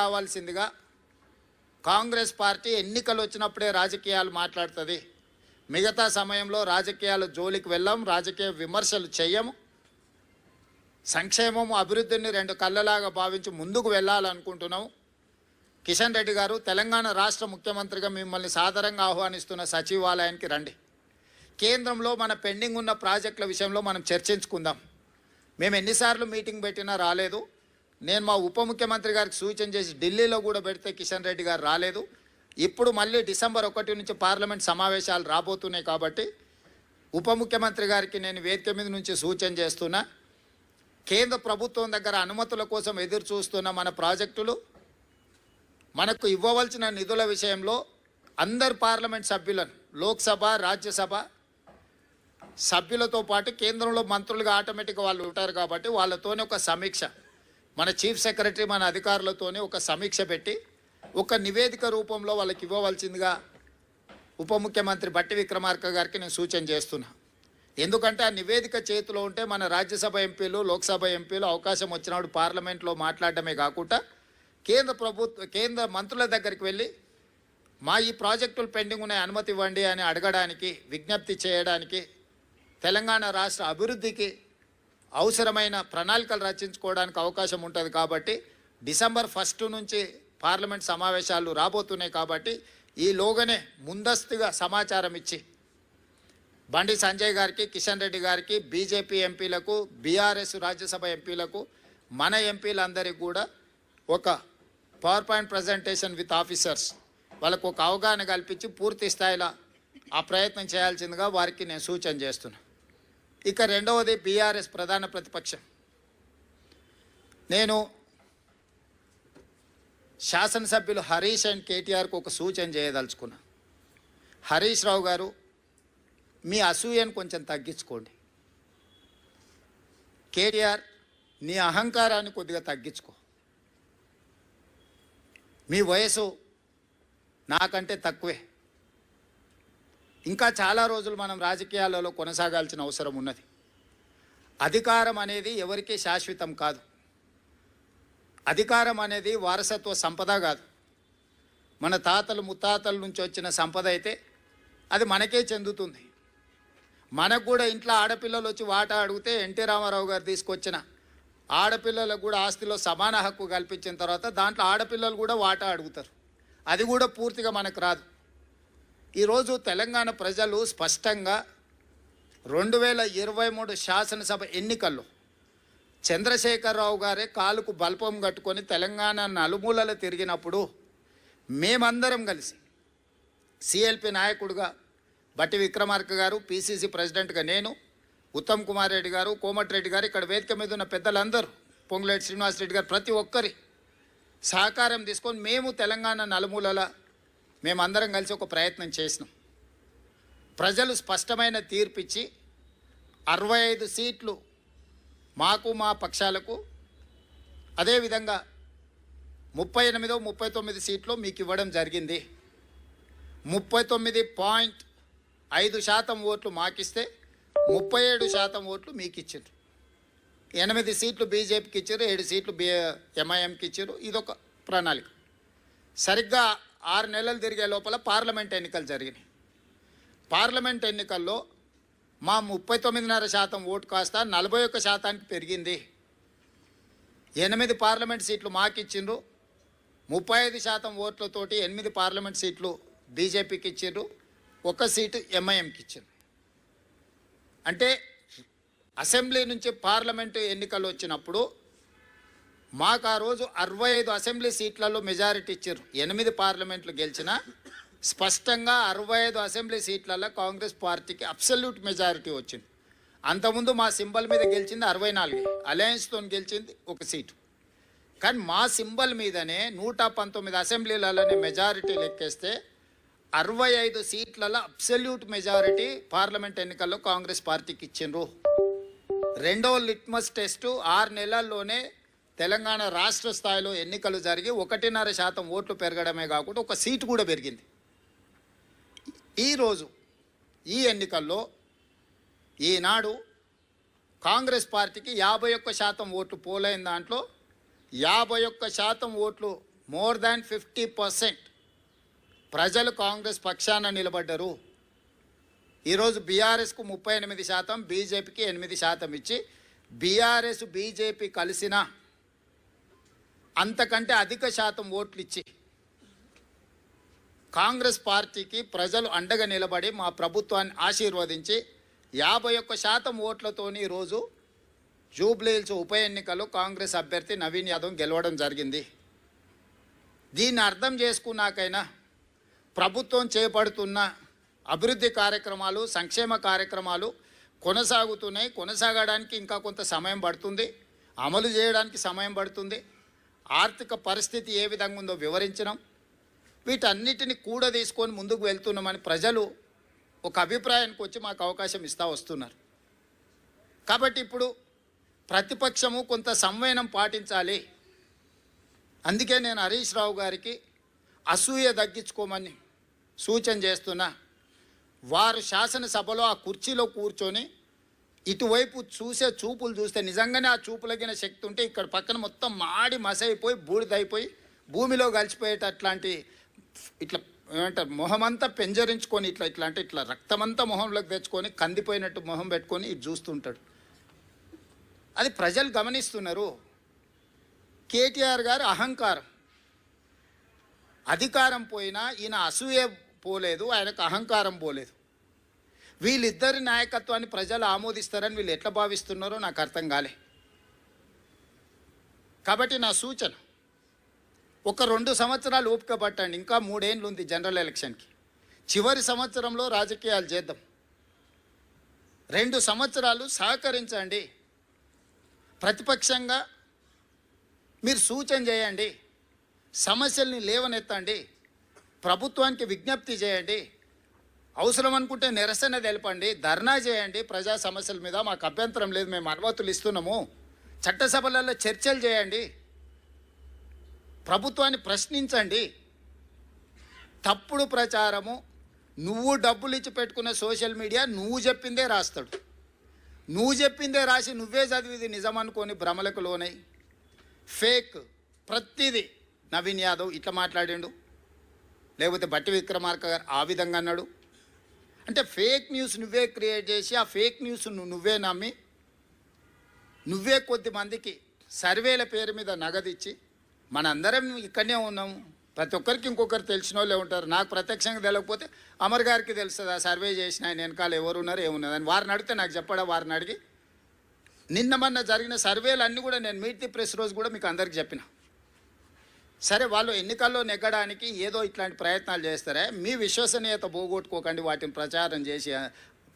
కావాల్సిందిగా కాంగ్రెస్ పార్టీ ఎన్నికలు వచ్చినప్పుడే రాజకీయాలు మాట్లాడుతుంది. మిగతా సమయంలో రాజకీయాలు జోలికి వెళ్ళాం రాజకీయ విమర్శలు చేయము సంక్షేమం అభివృద్ధిని రెండు కళ్ళలాగా భావించి ముందుకు వెళ్ళాలనుకుంటున్నాం. కిషన్ రెడ్డి గారు తెలంగాణ రాష్ట్ర ముఖ్యమంత్రిగా మిమ్మల్ని సాదరంగా ఆహ్వానిస్తున్న సచివాలయానికి రండి. కేంద్రంలో మన పెండింగ్ ఉన్న ప్రాజెక్టుల విషయంలో మనం చర్చించుకుందాం. మేము ఎన్నిసార్లు మీటింగ్ పెట్టినా రాలేదు. నేను మా ఉప ముఖ్యమంత్రి గారికి సూచన చేసి ఢిల్లీలో కూడా పెడితే కిషన్ రెడ్డి గారు రాలేదు. ఇప్పుడు మళ్ళీ డిసెంబర్ ఒకటి నుంచి పార్లమెంట్ సమావేశాలు రాబోతున్నాయి కాబట్టి ఉప ముఖ్యమంత్రి గారికి నేను వేదిక మీద నుంచి సూచన చేస్తున్నా. కేంద్ర ప్రభుత్వం దగ్గర అనుమతుల కోసం ఎదురు చూస్తున్న మన ప్రాజెక్టులు మనకు ఇవ్వవలసిన నిధుల విషయంలో అందరు పార్లమెంట్ సభ్యులను లోక్సభ రాజ్యసభ సభ్యులతో పాటు కేంద్రంలో మంత్రులుగా ఆటోమేటిక్గా వాళ్ళు ఉంటారు కాబట్టి వాళ్ళతోనే ఒక సమీక్ష. మన చీఫ్ సెక్రటరీ మన అధికారులతోనే ఒక సమీక్ష పెట్టి ఒక నివేదిక రూపంలో వాళ్ళకి ఇవ్వవలసిందిగా ఉప ముఖ్యమంత్రి బట్టి విక్రమార్క గారికి నేను సూచన చేస్తున్నా. ఎందుకంటే ఆ నివేదిక చేతిలో ఉంటే మన రాజ్యసభ ఎంపీలు లోక్సభ ఎంపీలు అవకాశం వచ్చినప్పుడు పార్లమెంట్లో మాట్లాడడమే కాకుండా కేంద్ర ప్రభుత్వ కేంద్ర మంత్రుల దగ్గరికి వెళ్ళి మా ఈ ప్రాజెక్టులు పెండింగ్ ఉన్నాయి అనుమతి ఇవ్వండి అని అడగడానికి విజ్ఞప్తి చేయడానికి తెలంగాణ రాష్ట్ర అభివృద్ధికి అవసరమైన ప్రణాళికలు రచించుకోవడానికి అవకాశం ఉంటుంది కాబట్టి డిసెంబర్ ఫస్ట్ నుంచి పార్లమెంట్ సమావేశాలు రాబోతున్నాయి కాబట్టి ఈలోగానే ముందస్తుగా సమాచారం ఇచ్చి బండి సంజయ్ గారికి కిషన్ రెడ్డి గారికి బీజేపీ ఎంపీలకు బీఆర్ఎస్ రాజ్యసభ ఎంపీలకు మన ఎంపీలందరికీ కూడా ఒక power point presentation with officers వాళ్ళకు ఒక అవగాహన కల్పించి పూర్తి స్థాయిలో ఆ ప్రయత్నం చేయాల్సిందిగా వారికి నేను సూచన చేస్తున్నా. ఇక రెండవది బీఆర్ఎస్ ప్రధాన ప్రతిపక్షం. నేను శాసనసభ్యులు హరీష్ అండ్ కేటీఆర్కు ఒక సూచన చేయదలుచుకున్నా. హరీష్ రావు గారు మీ అసూయను కొంచెం తగ్గించుకోండి. కేటీఆర్ నీ అహంకారాన్ని కొద్దిగా తగ్గించుకో. మీ వయసు నాకంటే తక్కువే. ఇంకా చాలా రోజులు మనం రాజకీయాలలో కొనసాగాల్సిన అవసరం ఉన్నది. అధికారం అనేది ఎవరికీ శాశ్వతం కాదు. అధికారం అనేది వారసత్వ సంపద కాదు. మన తాతలు ముత్తాతల నుంచి వచ్చిన సంపద అయితే అది మనకే చెందుతుంది. మనకు కూడా ఇంట్లో ఆడపిల్లలు వచ్చి వాటా అడిగితే ఎన్టీ రామారావు గారు తీసుకొచ్చిన ఆడపిల్లలకు కూడా ఆస్తిలో సమాన హక్కు కల్పించిన తర్వాత దాంట్లో ఆడపిల్లలు కూడా వాటా అడుగుతారు. అది కూడా పూర్తిగా మనకు రాదు. ఈరోజు తెలంగాణ ప్రజలు స్పష్టంగా రెండు వేల ఇరవై మూడు శాసనసభ ఎన్నికల్లో చంద్రశేఖరరావు గారే కాలుకు బల్పం కట్టుకొని తెలంగాణ నలుమూలలు తిరిగినప్పుడు మేమందరం కలిసి సిఎల్పి నాయకుడుగా బట్టి విక్రమార్క గారు పిసిసి ప్రెసిడెంట్గా నేను ఉత్తమ్ కుమార్ రెడ్డి గారు కోమటిరెడ్డి గారు ఇక్కడ వేదిక మీద ఉన్న పెద్దలందరూ పొంగులేటి శ్రీనివాస్ రెడ్డి గారు ప్రతి ఒక్కరి సహకారం తీసుకొని మేము తెలంగాణ నలుమూలల మేమందరం కలిసి ఒక ప్రయత్నం చేసినాం. ప్రజలు స్పష్టమైన తీర్పిచ్చి అరవై ఐదు సీట్లు మాకు మా పక్షాలకు అదేవిధంగా ముప్పై ఎనిమిదో ముప్పై తొమ్మిది సీట్లు మీకు ఇవ్వడం జరిగింది. ముప్పై తొమ్మిది పాయింట్ ఐదు శాతం ఓట్లు మాకిస్తే ముప్పై ఏడు శాతం ఓట్లు మీకు ఇచ్చారు ఎనిమిది సీట్లు బీజేపీకి ఇచ్చారు ఏడు సీట్లు బి ఎంఐఎంకి ఇచ్చారు ఇదొక ప్రణాళిక. సరిగ్గా ఆరు నెలలు తిరిగే లోపల పార్లమెంట్ ఎన్నికలు జరిగినాయి. పార్లమెంట్ ఎన్నికల్లో మా ముప్పై తొమ్మిదిన్నర శాతం ఓటు కాస్త నలభై ఒక్క శాతానికి పెరిగింది. ఎనిమిది పార్లమెంట్ సీట్లు మాకు ఇచ్చిండ్రు ముప్పై ఐదు శాతం ఓట్లతోటి ఎనిమిది పార్లమెంట్ సీట్లు బీజేపీకి ఇచ్చిండ్రు. ఒక సీటు ఎంఐఎంకి ఇచ్చిండ్రు. అంటే అసెంబ్లీ నుంచి పార్లమెంటు ఎన్నికలు వచ్చినప్పుడు మాకు ఆ రోజు అరవై ఐదు అసెంబ్లీ సీట్లలో మెజారిటీ ఇచ్చారు. ఎనిమిది పార్లమెంట్లు గెలిచిన స్పష్టంగా అరవై ఐదు అసెంబ్లీ సీట్లలో కాంగ్రెస్ పార్టీకి అబ్సల్యూట్ మెజారిటీ వచ్చింది. అంతకుముందు మా సింబల్ మీద గెలిచింది అరవై నాలుగు. అలయన్స్తో గెలిచింది ఒక సీటు. కానీ మా సింబల్ మీదనే నూట పంతొమ్మిది అసెంబ్లీలలోనే మెజారిటీ లెక్కేస్తే అరవై ఐదు సీట్లలో అబ్సల్యూట్ మెజారిటీ పార్లమెంట్ ఎన్నికల్లో కాంగ్రెస్ పార్టీకి ఇచ్చిండ్రు. రెండో లిట్మస్ టెస్టు ఆరు నెలల్లోనే తెలంగాణ రాష్ట్ర స్థాయిలో ఎన్నికలు జరిగి ఒకటిన్నర శాతం ఓట్లు పెరగడమే కాకుండా ఒక సీటు కూడా పెరిగింది. ఈరోజు ఈ ఎన్నికల్లో ఈనాడు కాంగ్రెస్ పార్టీకి యాభై ఒక్క శాతం ఓట్లు పోలైన దాంట్లో యాభై ఒక్క శాతం ఓట్లు మోర్ దాన్ ఫిఫ్టీ పర్సెంట్ ప్రజలు కాంగ్రెస్ పక్షాన నిలబడ్డరు. ఈరోజు బీఆర్ఎస్కు ముప్పై ఎనిమిది శాతం బీజేపీకి ఎనిమిది శాతం ఇచ్చి బీఆర్ఎస్ బీజేపీ కలిసిన అంతకంటే అధిక శాతం ఓట్లు ఇచ్చి కాంగ్రెస్ పార్టీకి ప్రజలు అండగా నిలబడి మా ప్రభుత్వాన్ని ఆశీర్వదించి యాభై ఒక్క శాతం ఓట్లతోని ఈరోజు జూబ్లీహిల్స్ ఉప ఎన్నికలో కాంగ్రెస్ అభ్యర్థి నవీన్ యాదవ్ గెలవడం జరిగింది. దీన్ని అర్థం చేసుకున్నాకైనా ప్రభుత్వం చేపడుతున్న అభివృద్ధి కార్యక్రమాలు సంక్షేమ కార్యక్రమాలు కొనసాగుతున్నాయి. కొనసాగడానికి ఇంకా కొంత సమయం పడుతుంది. అమలు చేయడానికి సమయం పడుతుంది. ఆర్థిక పరిస్థితి ఏ విధంగా ఉందో వివరించడం. వీటన్నిటిని కూడా తీసుకొని ముందుకు వెళ్తున్నామని ప్రజలు ఒక అభిప్రాయానికి వచ్చి మాకు అవకాశం ఇస్తూ వస్తున్నారు. కాబట్టి ఇప్పుడు ప్రతిపక్షము కొంత సంవయనం పాటించాలి. అందుకే నేను హరీష్ రావు గారికి అసూయ తగ్గించుకోమని సూచన చేస్తున్నా. వారు శాసనసభలో ఆ కుర్చీలో కూర్చొని ఇటువైపు చూసే చూపులు చూస్తే నిజంగానే ఆ చూపులగిన శక్తి ఉంటే ఇక్కడ పక్కన మొత్తం మాడి మసైపోయి బూడిదైపోయి భూమిలో కలిసిపోయేటట్లాంటి ఇట్లా ఏమంటారు మొహమంతా పెంజరించుకొని ఇట్లా ఇట్లా అంటే ఇట్లా రక్తమంతా మొహంలోకి తెచ్చుకొని కందిపోయినట్టు మొహం పెట్టుకొని ఇది చూస్తుంటాడు. అది ప్రజలు గమనిస్తున్నారు. కేటీఆర్ గారు అహంకారం. అధికారం పోయినా ఈయన అసూయ పోలేదు ఆయనకు అహంకారం పోలేదు. వీళ్ళిద్దరి నాయకత్వాన్ని ప్రజలు ఆమోదిస్తారని వీళ్ళు ఎట్లా భావిస్తున్నారో నాకు అర్థం కాలే. కాబట్టి నా సూచన ఒక రెండు సంవత్సరాలు ఓపిక పట్టండి ఇంకా మూడేళ్ళు ఉంది జనరల్ ఎలక్షన్కి. చివరి సంవత్సరంలో రాజకీయాలు చేద్దాం. రెండు సంవత్సరాలు సహకరించండి. ప్రతిపక్షంగా మీరు సూచన చేయండి. సమస్యల్ని లేవనెత్తండి. ప్రభుత్వానికి విజ్ఞప్తి చేయండి. అవసరం అనుకుంటే నిరసన తెలపండి ధర్నా చేయండి. ప్రజా సమస్యల మీద మాకు అభ్యంతరం లేదు మేము అనుమతులు ఇస్తున్నాము. చట్టసభలలో చర్చలు చేయండి. ప్రభుత్వాన్ని ప్రశ్నించండి. తప్పుడు ప్రచారము నువ్వు డబ్బులు ఇచ్చి పెట్టుకున్న సోషల్ మీడియా నువ్వు చెప్పిందే రాస్తాడు. నువ్వు చెప్పిందే రాసి నువ్వే చదివిది నిజం అనుకొని భ్రమలకు లోనై. ఫేక్ ప్రతిదీ నవీన్ యాదవ్ ఇట్లా మాట్లాడిండు. లేకపోతే బట్టి విక్రమార్క గారు ఆ విధంగా అన్నాడు. అంటే ఫేక్ న్యూస్ నువ్వే క్రియేట్ చేసి ఆ ఫేక్ న్యూస్ నువ్వు నువ్వే నమ్మి నువ్వే కొద్ది మందికి సర్వేల పేరు మీద నగదిచ్చి మనందరం ఇక్కడనే ఉన్నాము ప్రతి ఒక్కరికి ఇంకొకరు తెలిసిన వాళ్ళే ఉంటారు. నాకు ప్రత్యక్షంగా తెలియకపోతే అమర్ గారికి తెలుస్తుంది ఆ సర్వే చేసిన ఆయన వెనకాల ఎవరు ఉన్నారు ఏమున్నది అని వారిని అడిగితే నాకు చెప్పడా వారిని అడిగి నిన్న మొన్న జరిగిన సర్వేలు అన్నీ కూడా నేను మీట్ ది ప్రెస్ రోజు కూడా మీకు అందరికి చెప్పిన. సరే వాళ్ళు ఎన్నికల్లో నెగ్గడానికి ఏదో ఇట్లాంటి ప్రయత్నాలు చేస్తారే మీ విశ్వసనీయత పోగొట్టుకోకండి వాటిని ప్రచారం చేసి